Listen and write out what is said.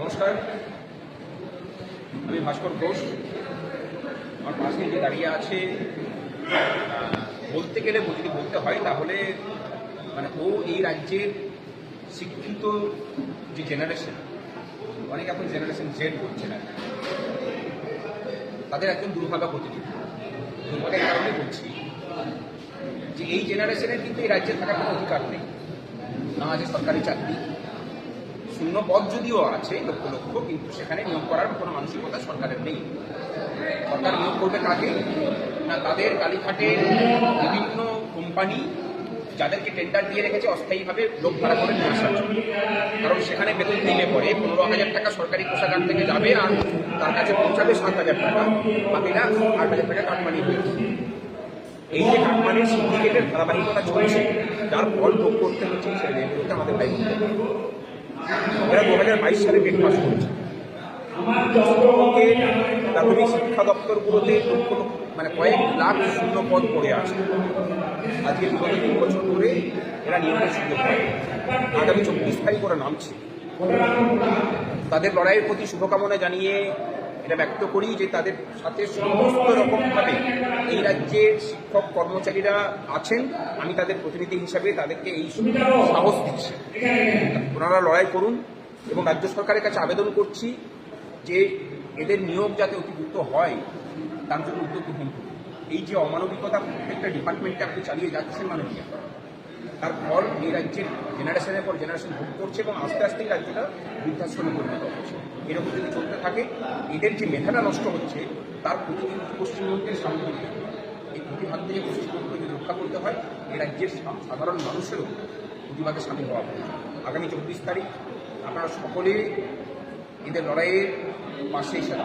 নমস্কার, আমি ভাস্কর ঘোষ। আমার পাশে যে দাঁড়িয়ে আছে বলতে গেলে যদি বলতে হয় তাহলে মানে ও এই রাজ্যের শিক্ষিত যে জেনারেশন অনেক এখন জেনারেশন জেড বলছে না। তাদের একজন দুর্ভাগা প্রতিনিধি দুর্ভাগের কারণে বলছি। যে এই জেনারেশনের কিন্তু এই রাজ্যে থাকার কোনো অধিকার নেই। না আছে সরকারি চাকরি। শূন্য পদ যদিও আছে, লক্ষ লক্ষ, কিন্তু সেখানে নিয়োগ করার কোনো মানসিকতা সরকারের নেই। সরকার নিয়োগ করবে কাকে? না, তাদের কালীঘাটের বিভিন্ন কোম্পানি যাদেরকে টেন্ডার দিয়ে রেখেছে, অস্থায়ীভাবে লোক ভাড়া করে নিয়ে আসার জন্য। কারণ সেখানে বেতন দিলে পরে পনেরো হাজার টাকা সরকারি কোষাগার থেকে যাবে আর তার কাছে পৌঁছাবে সাত হাজার টাকা। বাকিটা আট হাজার টাকা কাটমানি হয়েছে এই যে কাটমানির সিন্ডিকেটের ধারাবাহিকতা চলছে, যার ফল ভোগ করতে হচ্ছে এই ছেলেদেরকে আমাদের ভাই বোনদের। এরা দু হাজার বাইশ সালে গেট পাস করেছে। প্রাথমিক শিক্ষা দপ্তরগুলোতে লক্ষ মানে কয়েক লাখ শূন্য পদ পড়ে আছে। আজকে বিগত তিন বছর ধরে এরা নিয়োগের সুযোগ পায়। আগামী চব্বিশ তারিখ ওরা নামছে। তাদের লড়াইয়ের প্রতি শুভকামনা জানিয়ে এটা ব্যক্ত করি যে তাদের সাথে সমস্ত রকমভাবে এই রাজ্যের শিক্ষক কর্মচারীরা আছেন, আমি তাদের প্রতিনিধি হিসাবে তাদেরকে এই সাহস দিচ্ছি। ওনারা লড়াই করুন এবং রাজ্য সরকারের কাছে আবেদন করছি যে এদের নিয়োগ যাতে অতি হয়, তার জন্য উদ্যোগ গ্রহণ করুন। এই যে অমানবিকতা প্রত্যেকটা ডিপার্টমেন্টে আপনি চালিয়ে যাচ্ছেন মানবিকতা তার ফল এই রাজ্যের জেনারেশনের পর জেনারেশন ভোগ করছে এবং আস্তে আস্তে এই রাজ্যটা বৃদ্ধাশ্রমে পরিণত হচ্ছে এরকম যদি চলতে থাকে, এদের যে মেধাটা নষ্ট হচ্ছে, তার ক্ষতি কিন্তু পশ্চিমবঙ্গের সামনে এই হাত থেকে পশ্চিমবঙ্গকে যদি রক্ষা করতে হয় এই রাজ্যের সাধারণ মানুষেরও প্রতিবাদে সামিল হওয়া প্রয়োজন। আগামী চব্বিশ তারিখ আপনারা সকলে এদের লড়াইয়ের পাশে এসে।